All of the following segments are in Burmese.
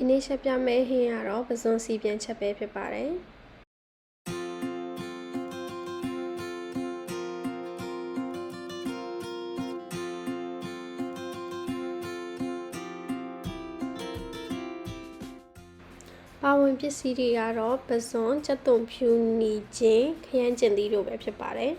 ဒီနေ့ချက်ပြမယ့်ဟင်းကတော့ပစွန်စီပြန်ချက်ပဲဖြစ်ပါတယ်ပါဝင်ပစ္စည်းတွေကတော့ပစွန်ချက်သွန်ဖြူနီချင်းခရမ်းကျင်သီးတို့ပဲဖြစ်ပါတယ်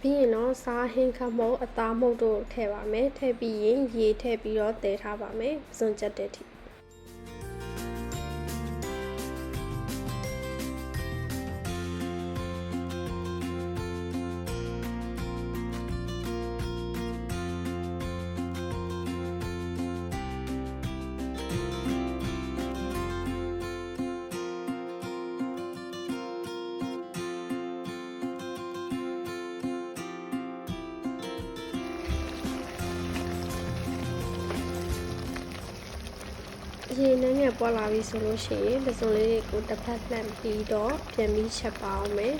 ပြီးရင်တော့စားဟင်းခမုတ်အသားမုတ်တို့ထည့်ပါမယ်ထည့်ပြီးရင်ရေထည့်ပြီးတော့တည်ထားပါမယ်စွန်ချက်တဲ့ထိ ရေနဲ့ငယ်ပွားလာပြီဆိုလို့ရှိရင်ပစုံလေးတွေကိုတစ်ဖက်လှမ်းပြီးတော့ပြန်ပြီးချက်ပါအောင်မယ်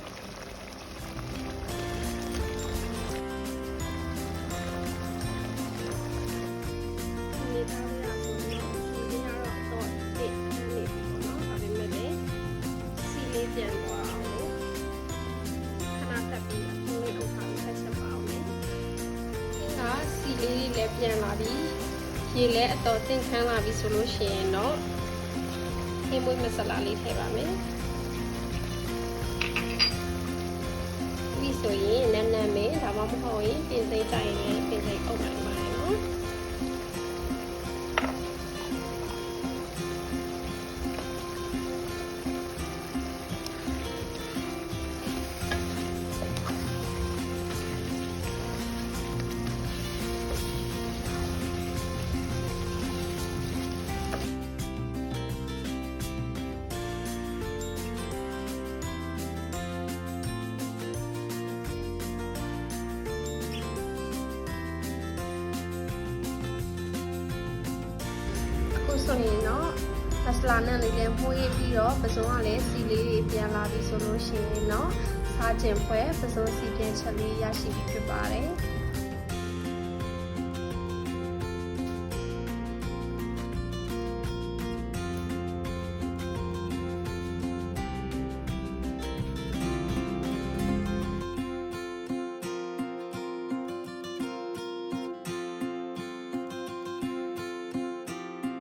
နေသားလေးအဆိုတော့ဒီနေ့ကတော့တော့တစ်နေပြီပေါ့နော်ဒါပေမဲ့လည်းစီလေးပြန်သွားအောင်လို့ခဏတက်ပြီးအုံးလေးအုပ်ထားပြီးဆက်ချက်ပါအောင်မယ်ဒါစီလေးလေးလည်းပြန်လာပြီ ရေလည်းအတော်သင်ခန်းလာပြီဆိုလို့ရှိရင်တော့ဟင်းမွေးမဆလာလေးထည့်ပါမယ်ဒီဆိုရင်နန်းနန်းမယ်ဒါမှမဟုတ်ရင်ပြင်စိမ့်တိုင်းလည်းပြင်စိမ့် ဆိုရင်တော့တစလာနဲ့လေးလည်းမှုရေးပြီးတော့ပစုံကလည်းစီလေးတွေပြန်လာပြီဆိုလို့ရှိရင်တော့စားခြင်းဖွဲပစုံစီပြန်ချက်လေးရရှိပြီဖြစ်ပါတယ်